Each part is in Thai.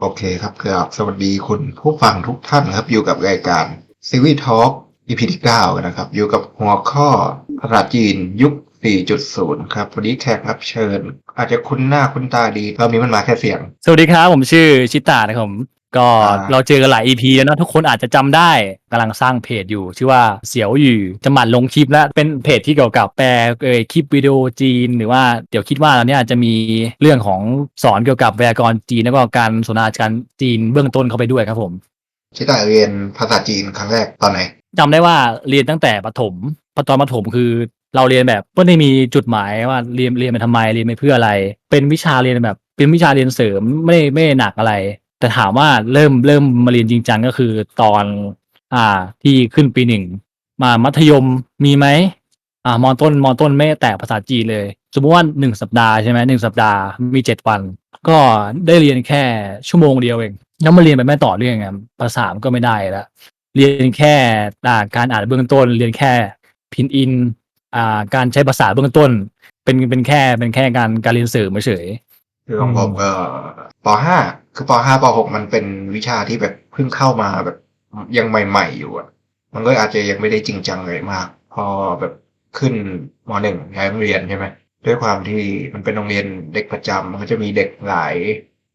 โอเคครับครับสวัสดีคุณผู้ฟังทุกท่านครับ อยู่กับรายการซีวีทอล์ก EP ที่9นะครับ อยู่กับหัวข้อภาษาจีนยุค 4.0 ครับ วันนี้แขกรับเชิญ อาจจะคุ้นหน้าคุ้นตาดีรอบนี้มันมาแค่เสียง สวัสดีครับ ผมชื่อชิตานะครับผม ก็อ่าเราเจอกันหลาย EP แล้วเนอะทุกคนอาจจะจำได้กำลังสร้างเพจอยู่ ชื่อว่าเสียวหยู่จะหมั่นลงคลิปและเป็นเพจที่เกี่ยวกับแปลเอ่ยคลิปวิดีโอจีน หรือว่าเดี๋ยวคิดว่าเราเนี่ยจะมีเรื่องของสอนเกี่ยวกับไวยากรณ์จีนแล้วก็การสนทนาการจีนเบื้องต้นเข้าไปด้วยครับผมชิตาเรียนภาษาจีนครั้งแรกตอนไหนจำได้ว่าเรียนตั้งแต่ประถมพอตอนประถมคือเราเรียนแบบไม่ได้มีจุดหมายว่าเรียนเรียนไปทำไมเรียนไปเพื่ออะไร เป็นวิชาเรียนแบบ เป็นวิชาเรียนเสริมไม่ได้ไม่ได้หนักอะไร แต่ถามว่าเริ่มเริ่มมาเรียนจริงจังก็คือตอน อ่า ที่ขึ้นปีหนึ่งมามัธยมมีไหมอ่ามอต้นมอต้นไม่แตะภาษาจีนเลย สมมติว่าหนึ่งสัปดาห์ใช่ไหมหนึ่งสัปดาห์มีเจ็ดวัน ก็ได้เรียนแค่ชั่วโมงเดียวเองแล้วมาเรียนไปไม่ต่อเรื่องไงภาษามันก็ไม่ได้แล้วเรียนแค่าการอ่านเบื้องต้น เรียนแค่พินอิน อ่าการใช้ภาษาเบื้องต้น เป็นเป็นแค่เป็นแค่การการเรียนเสริมเฉย คือของผมก็ป .5 คือป .5 ป .6 มันเป็นวิชาที่แบบเพิ่งเข้ามาแบบยังใหม่ ๆ อยู่อะ มันก็อาจจะยังไม่ได้จริงจังเลยมาก พอแบบขึ้นม .1 ย้ายโรงเรียนใช่ไหมด้วยความที่มันเป็นโรงเรียนเด็กประจำมันก็จะมีเด็กหลาย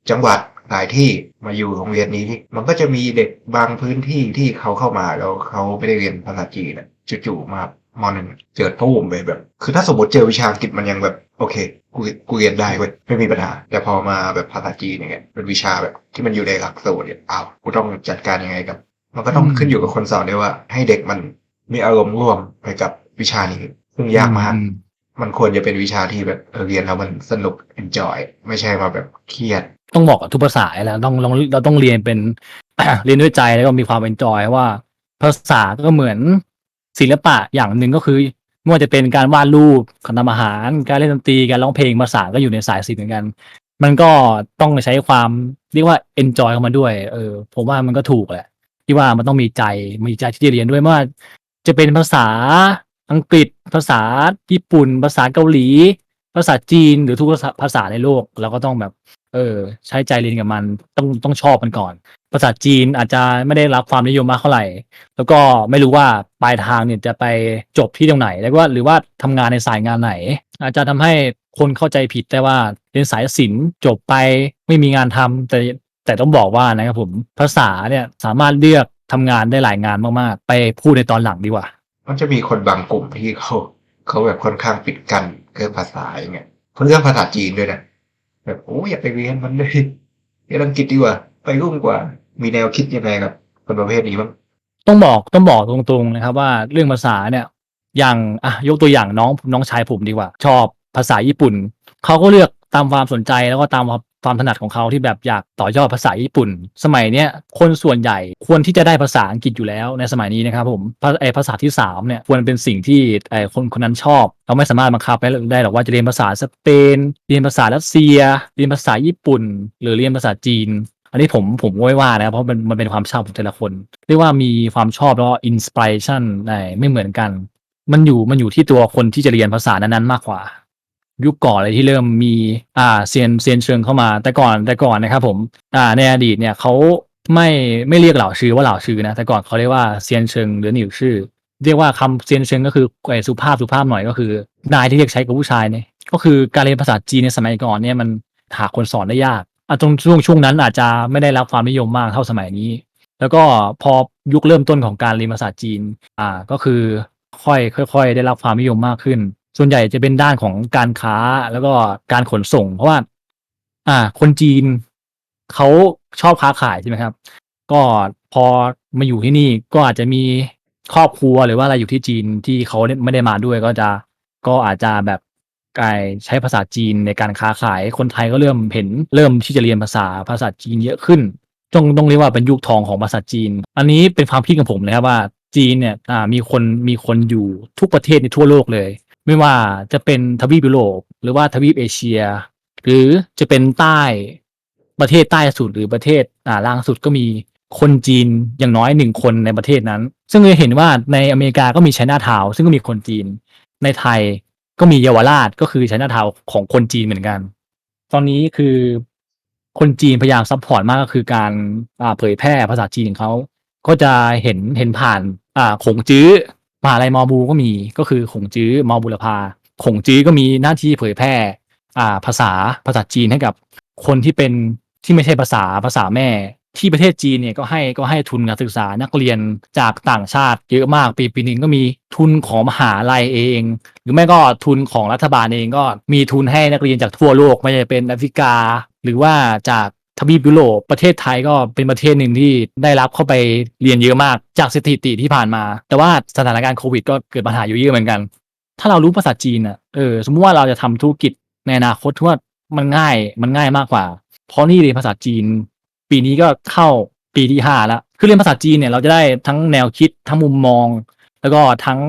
จังหวัดหลายที่มาอยู่โรงเรียนนี้ มันก็จะมีเด็กบางพื้นที่ที่เขาเข้ามาแล้วเขาไม่ได้เรียนภาษาจีนจู่ๆมา มหนึ่งเจอตู้มไปแบบ คือถ้าสมมติเจอวิชาอังกฤษมันยังแบบ โอเค กูกูเรียนได้เว้ยไม่มีปัญหา แต่พอมาแบบภาษาจีนอย่างเงี้ยเป็นวิชาแบบที่มันอยู่ในหลักสูตรเนี่ยอ้าวกูต้องจัดการยังไงกับ มันก็ต้องขึ้นอยู่กับคนสอนด้วยว่า ให้เด็กมันมีอารมณ์ร่วมไปกับวิชานี้ซึ่งๆยากมากอืมันควรจะเป็นวิชาที่แบบเออเรียนแล้วมันสนุก enjoy ไม่ใช่มาแบบเครียด ต้องบอกกับทุกภาษาแล้วต้องลองเราต้องเรียนเป็นเรียนด้วยใจแล้วก็มีความเอนจอยว่าภาษาก็เหมือน ศิลปะอย่างหนึ่งก็คือไม่ว่าจะเป็นการวาดรูปการทำอาหาร การเล่นดนตรีการร้องเพลงภาษาก็อยู่ในสายศิลป์เหมือนกัน มันก็ต้องใช้ความเรียกว่า enjoy เข้ามาด้วย เออ ผมว่ามันก็ถูกแหละ ที่ว่ามันต้องมีใจมีใจที่จะเรียนด้วยไม่ว่าจะเป็นภาษาอังกฤษ ภาษาญี่ปุ่น ภาษาเกาหลี ภาษาจีนหรือทุกภาษาในโลก เราก็ต้องแบบ เออ ใช้ใจเรียนกับมันต้องต้องชอบมันก่อน ภาษาจีนอาจจะไม่ได้รับความนิยมมากเท่าไหร่ แล้วก็ไม่รู้ว่าปลายทางเนี่ยจะไปจบที่ตรงไหน แล้วก็หรือว่าทำงานในสายงานไหน อาจจะทำให้คนเข้าใจผิดได้ว่าเรียนสายศิลป์จบไปไม่มีงานทำแต่แต่ต้องบอกว่านะครับผมภาษาเนี่ยสามารถเลือกทำงานได้หลายงานมากๆ ไปพูดในตอนหลังดีกว่า มันจะมีคนบางกลุ่มที่เขาเขาแบบค่อนข้างปิดกันเรื่องภาษาอย่างเงี้ยเรื่องภาษาจีนด้วยนะ แบบโอ้ยอยากไปเรียนมันเลยเรียนอังกฤษดีกว่า ไปรุ่งกว่า มีแนวคิดยังไงกับคนประเภทนี้บ้างต้องบอกต้องบอกตรงๆนะครับ ว่าเรื่องภาษาเนี่ย อย่างอะยกตัวอย่างน้องน้องชายผมดีกว่า ชอบภาษาญี่ปุ่นเขาก็เลือกตามความสนใจแล้วก็ตาม ความถนัดของเขาที่แบบอยากต่อยอดภาษาญี่ปุ่น สมัยเนี้ยคนส่วนใหญ่ควรที่จะได้ภาษาอังกฤษอยู่แล้วในสมัยนี้นะครับผมภาไอภาษาที่สามเนี่ยควรเป็นสิ่งที่ไอคนคนนั้นชอบ เราไม่สามารถบังคับได้หรอกว่าจะเรียนภาษาสเปน เรียนภาษารัสเซีย เรียนภาษาญี่ปุ่น หรือเรียนภาษาจีนอันนี้ผมผมไม่ว่านะเพราะมันมันเป็นความชอบของแต่ละคน เรียกว่ามีความชอบแล้วก็อินสปิเรชันไม่เหมือนกัน มันอยู่มันอยู่ที่ตัวคนที่จะเรียนภาษานั้นๆมากกว่า ยุคก่อนเลยที่เริ่มมีอ่าเซียนเซียนเชิงเข้ามา แต่ก่อนแต่ก่อนนะครับผมอ่าในอดีตเนี่ยเขาไม่ไม่เรียกเหล่าชื่อว่าเหล่าชื่อนะ แต่ก่อนเขาเรียกว่าเซียนเชิงหรือหนิวชื่อ เรียกว่าคำเซียนเชิงก็คือไอ้สุภาพสุภาพหน่อยก็คือ นายที่เรียกใช้กับผู้ชายเนี่ยก็คือการเรียนภาษาจีนในสมัยก่อนเนี่ยมันหาคนสอนได้ยากอะตรงช่วงช่วงนั้นอาจจะไม่ได้รับความนิยมมากเท่าสมัยนี้ แล้วก็พอยุคเริ่มต้นของการเรียนภาษาจีนอ่าก็คือค่อยค่อย ๆ ได้รับความนิยมมากขึ้น ส่วนใหญ่จะเป็นด้านของการค้าแล้วก็การขนส่ง เพราะว่า อ่า คนจีนเขาชอบค้าขายใช่ไหมครับ ก็พอมาอยู่ที่นี่ก็อาจจะมีครอบครัวหรือว่าอะไรอยู่ที่จีนที่เขาไม่ได้มาด้วยก็จะก็อาจจะแบบกายใช้ภาษาจีนในการค้าขายคนไทยก็เริ่มเห็นเริ่มที่จะเรียนภาษาภาษาจีนเยอะขึ้นต้องต้องเรียกว่าเป็นยุคทองของภาษาจีน อันนี้เป็นความคิดของผมนะครับว่าจีนเนี่ยมีคนมีคนอยู่ทุกประเทศในทั่วโลกเลย ไม่ว่าจะเป็นทวีปยุโรปหรือว่าทวีปเอเชีย หรือจะเป็นใต้ประเทศใต้สุดหรือประเทศอ่าล่างสุดก็มีคนจีนอย่างน้อยหนึ่งคนในประเทศนั้น ซึ่งเราเห็นว่าในอเมริกาก็มีไชน่าทาวซึ่งก็มีคนจีน ในไทยก็มีเยาวราชก็คือไชน่าทาวของคนจีนเหมือนกัน ตอนนี้คือคนจีนพยายามซัพพอร์ตมากก็คือการอ่าเผยแพร่ภาษาจีนของเขาก็จะเห็นเห็นผ่านอ่าขงจื้อ มหาลัยมอบูก็มีก็คือขงจื้อมอบุรพาขงจื้อก็มีหน้าที่เผยแพร่อ่าภาษาภาษาจีนให้กับคนที่เป็นที่ไม่ใช่ภาษาภาษาแม่ที่ประเทศจีนเนี่ยก็ให้ก็ให้ทุนการศึกษานักเรียนจากต่างชาติเยอะมากปีปีหนึ่งก็มีทุนของมหาลัยเอง หรือไม่ก็ทุนของรัฐบาลเองก็มีทุนให้นักเรียนจากทั่วโลกไม่ว่าจะเป็นแอฟริกา หรือว่าจาก ทวีปยุโรปประเทศไทยก็เป็นประเทศหนึ่งที่ได้รับเข้าไปเรียนเยอะมากจากสถิติที่ผ่านมา แต่ว่าสถานการณ์โควิด ก็เกิดปัญหาอยู่เยอะเหมือนกัน ถ้าเรารู้ภาษาจีนอะเออสมมติว่าเราจะทำธุรกิจในอนาคตว่ามันง่ายมันง่ายมากกว่า เพราะนี่เรียนภาษาจีน ปีนี้ก็เข้าปีที่ห้าแล้วคือเรียนภาษาจีนเนี่ยเราจะได้ทั้งแนวคิดทั้งมุมมอง แล้วก็ทั้ง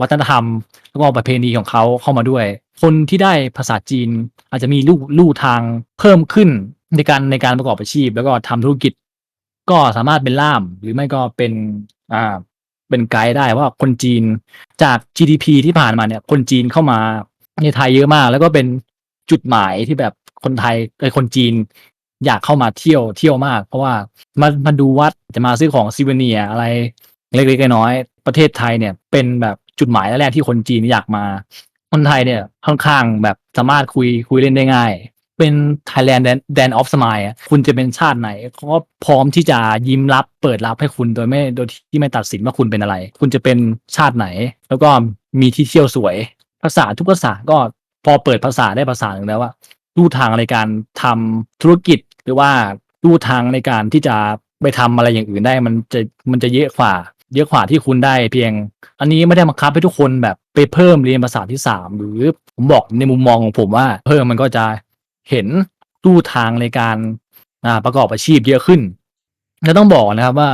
วัฒนธรรม แล้วก็ประเพณีของเขาเข้ามาด้วย คนที่ได้ภาษาจีนอาจจะมีลู่ลู่ทางเพิ่มขึ้น ในการในการประกอบอาชีพ แล้วก็ทำธุรกิจ ก็สามารถเป็นล่าม หรือไม่ก็เป็นอ่าเป็นไกด์ได้ว่าคนจีนจาก GDP ที่ผ่านมาเนี่ย คนจีนเข้ามาในไทยเยอะมาก แล้วก็เป็นจุดหมายที่แบบคนไทยไอ้คนจีนอยากเข้ามาเที่ยวเที่ยวมาก เพราะว่ามามาดูวัดจะมาซื้อของซิวเนียอะไรเล็กๆน้อยๆประเทศไทยเนี่ยเป็นแบบจุดหมายแรกๆที่คนจีนอยากมา คนไทยเนี่ยค่อนข้างแบบสามารถคุยคุยเล่นได้ง่าย เป็น Thailand Dan of Smile อะคุณจะเป็นชาติไหนเขาก็พร้อมที่จะยิ้มรับเปิดรับให้คุณโดยไม่โดยที่ไม่ตัดสินว่าคุณเป็นอะไร คุณจะเป็นชาติไหน แล้วก็มีที่เที่ยวสวย ภาษาทุกภาษาก็พอเปิดภาษาได้ภาษาหนึ่งแล้วว่าลู่ทางในการทำธุรกิจหรือว่าลู่ทางในการที่จะไปทำอะไรอย่างอื่นได้มันจะมันจะเยอะกว่า เยอะกว่าที่คุณได้เพียง อันนี้ไม่ได้บังคับให้ทุกคนแบบไปเพิ่มเรียนภาษาที่สามหรือผมบอกในมุมมองของผมว่า เพิ่มมันก็จะ เห็นลู่ทางในการประกอบอาชีพเยอะขึ้น และต้องบอกนะครับว่า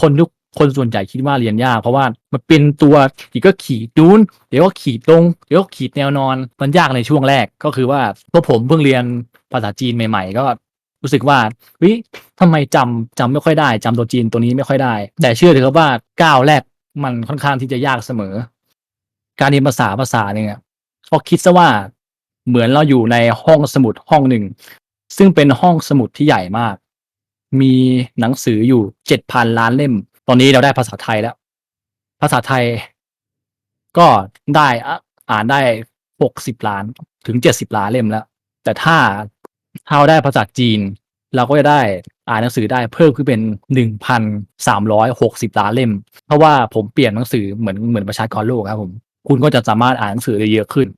คนทุกคนส่วนใหญ่คิดว่าเรียนยากเพราะว่ามันเป็นตัวอีกก็ขีดนูนเดี๋ยวก็ขีดลงเดี๋ยวก็ขีดแนวนอน มันยากในช่วงแรกก็คือว่าพวกผมเพิ่งเรียนภาษาจีนใหม่ ๆ ก็รู้สึกว่าเฮ้ยทำไมจำจำไม่ค่อยได้จำตัวจีนตัวนี้ไม่ค่อยได้ แต่เชื่อเถอะครับว่าก้าวแรกมันค่อนข้างที่จะยากเสมอ การเรียนภาษาภาษาเนี่ยก็คิดซะว่า เหมือนเราอยู่ในห้องสมุดห้องหนึ่ง ซึ่งเป็นห้องสมุดที่ใหญ่มาก มีหนังสืออยู่เจ็ดพันล้านเล่ม ตอนนี้เราได้ภาษาไทยแล้ว ภาษาไทย ก็ได้อ่านได้หกสิบล้านถึงเจ็ดสิบล้านเล่มแล้ว แต่ถ้าถ้าเราได้ภาษาจีน เราก็จะได้อ่านหนังสือได้เพิ่มขึ้นเป็นหนึ่งพันสามร้อยหกสิบล้านเล่ม เพราะว่าผมเปลี่ยนหนังสือเหมือนเหมือนประชากรโลกครับผม คุณก็จะสามารถอ่านหนังสือได้เยอะขึ้น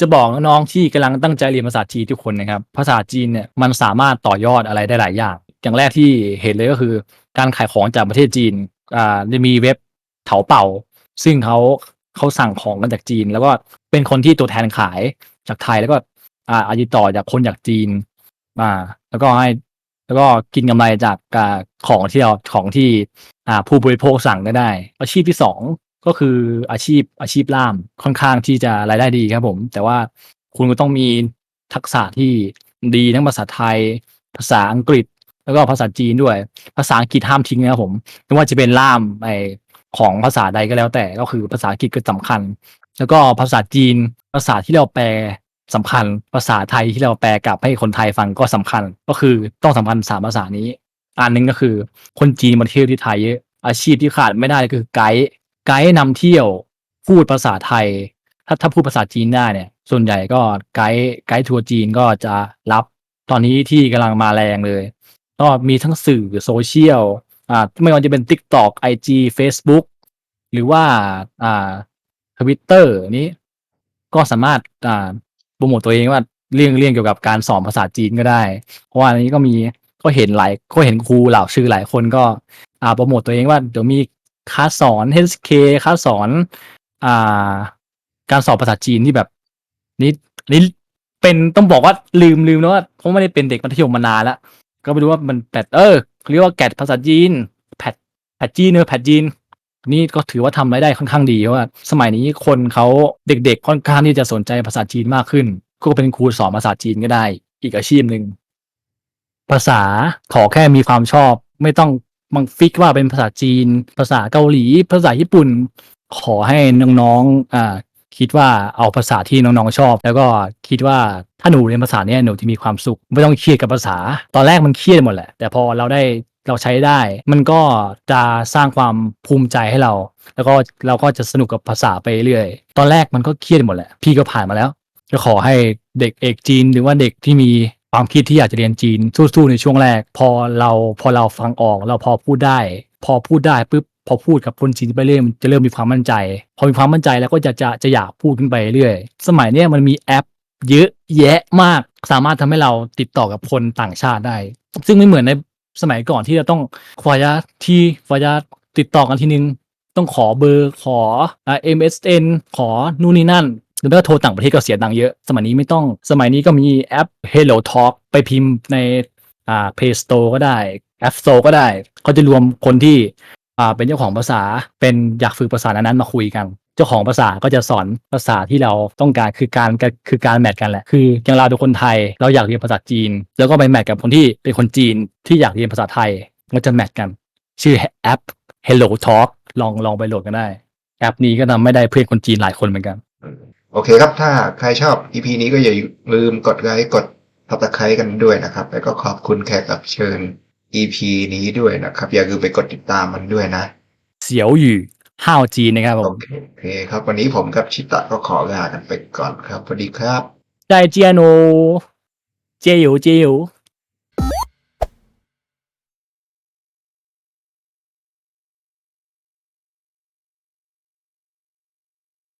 จะบอกน้องๆที่กำลังตั้งใจเรียนภาษาจีนทุกคนนะครับ ภาษาจีนเนี่ยมันสามารถต่อยอดอะไรได้หลายอย่าง อย่างแรกที่เห็นเลยก็คือ การขายของจากประเทศจีนอ่าจะมีเว็บเถาเป่า ซึ่งเขาเขาสั่งของกันจากจีน แล้วก็เป็นคนที่ตัวแทนขายจากไทยแล้วก็อ่าอาติดต่อจากคนจากจีนมาแล้วก็ให้แล้วก็กินกำไรจากอ่าของที่เราของที่อ่าผู้บริโภคสั่งได้ได้ อาชีพที่สอง ก็คืออาชีพอาชีพล่ามค่อนข้างที่จะรายได้ดีครับผม แต่ว่าคุณก็ต้องมีทักษะที่ดีทั้งภาษาไทย ภาษาอังกฤษ แล้วก็ภาษาจีนด้วย ภาษาอังกฤษห้ามทิ้งนะครับผมไม่ว่าจะเป็นล่ามไอของภาษาใดก็แล้วแต่ก็คือภาษาอังกฤษก็สำคัญ แล้วก็ภาษาจีนภาษาที่เราแปลสำคัญ ภาษาไทยที่เราแปลกลับให้คนไทยฟังก็สำคัญ ก็คือต้องสำคัญสามภาษานี้อันหนึ่งก็คือคนจีนมาเที่ยวที่ไทยเยอะอาชีพที่ขาดไม่ได้ก็คือไกด์ ไกด์นำเที่ยวพูดภาษาไทย ถ้าถ้าพูดภาษาจีนได้เนี่ย ส่วนใหญ่ก็ไกด์ไกด์ทัวร์จีนก็จะรับ ตอนนี้ที่กำลังมาแรงเลย ก็มีทั้งสื่อโซเชียลอ่าไม่ว่าจะเป็น TikTok IG Facebook หรือว่าอ่าทวิตเตอร์นี้ก็สามารถอ่าโปรโมตตัวเองว่าเรื่องเรื่องเกี่ยวกับการสอนภาษาจีนก็ได้ เพราะว่าอันนี้ก็มีก็เห็นหลายก็เห็นครูเหล่าชื่อหลายคนก็อ่าโปรโมตตัวเองว่าเดี๋ยวมี คลาสสอน HK คลาสสอน อ่า การสอนภาษาจีนที่แบบนี่นี่เป็นต้องบอกว่าลืมลืมแล้วว่าเพราะไม่ได้เป็นเด็กมัธยมมานานแล้วก็ไม่รู้ว่ามันแปดเออเรียกว่าแกดภาษาจีนแพดแพดจีนเนอแพดจีนนี่ก็ถือว่าทำรายได้ค่อนข้างดีเพราะว่าสมัยนี้คนเขาเด็กๆค่อนข้างที่จะสนใจภาษาจีนมากขึ้น ก็เป็นครูสอนภาษาจีนก็ได้ อีกอาชีพหนึ่งภาษาขอแค่มีความชอบ ไม่ต้อง บังฟิกว่าเป็นภาษาจีน ภาษาเกาหลี ภาษาญี่ปุ่น ขอให้น้องๆอ่าคิดว่าเอาภาษาที่น้องๆชอบ แล้วก็คิดว่าถ้าหนูเรียนภาษาเนี้ยหนูจะมีความสุข ไม่ต้องเครียดกับภาษา ตอนแรกมันเครียดหมดแหละ แต่พอเราได้เราใช้ได้ มันก็จะสร้างความภูมิใจให้เรา แล้วก็เราก็จะสนุกกับภาษาไปเรื่อยตอนแรกมันก็เครียดหมดแหละ พี่ก็ผ่านมาแล้วก็ขอให้เด็กเอกจีน หรือว่าเด็กที่มี ความคิดที่อยากจะเรียนจีนสู้ๆในช่วงแรก พอเราพอเราฟังออกเราพอพูดได้ พอพูดได้ปุ๊บพอพูดกับคนจีนไปเรื่อยมันจะเริ่มมีความมั่นใจ พอมีความมั่นใจแล้วก็จะจะจะอยากพูดขึ้นไปเรื่อยสมัยนี้มันมีแอป เยอะแยะมากสามารถทำให้เราติดต่อกับคนต่างชาติได้ ซึ่งไม่เหมือนในสมัยก่อนที่เราต้องขอจะที่ขอจะติดต่อกันทีนึง ต้องขอเบอร์ขออ่า MSN ขอนู่นนี่นั่น รือไม่ก็โทรต่างประเทศก็เสียตังค์เยอะ สมัยนี้ไม่ต้องสมัยนี้ก็มีแอป Hello Talk ไปพิมพ์ในอ่า Play Store ก็ได้ App Store ก็ได้เขาจะรวมคนที่อ่าเป็นเจ้าของภาษาเป็นอยากฝึกภาษานั้นมาคุยกันเจ้าของภาษาก็จะสอนภาษาที่เราต้องการคือการคือการแมทกันแหละ คืออย่างเราเป็นคนไทยเราอยากเรียนภาษาจีน แล้วก็ไปแมทกับคนที่เป็นคนจีนที่อยากเรียนภาษาไทยก็จะแมทกัน ชื่อแอป Hello Talk ลองลองไปโหลดกันได้ แอปนี้ก็ทำไม่ได้เพื่อนคนจีนหลายคนเหมือนกัน โอเคครับ ถ้าใครชอบ EP นี้ก็อย่าลืมกดไลค์กด subscribe กันด้วยนะครับ แล้วก็ขอบคุณแขกรับเชิญ EP นี้ด้วยนะครับ อย่าลืมไปกดติดตามมันด้วยนะ เสียวหยู่ห้าวจีนนะครับผโอมเคโอเคครับ วันนี้ผมกับชิตะก็ขอลากันไปก่อนครับสวัสดีครับได้เจียโนเจียอยู่เจียอยู่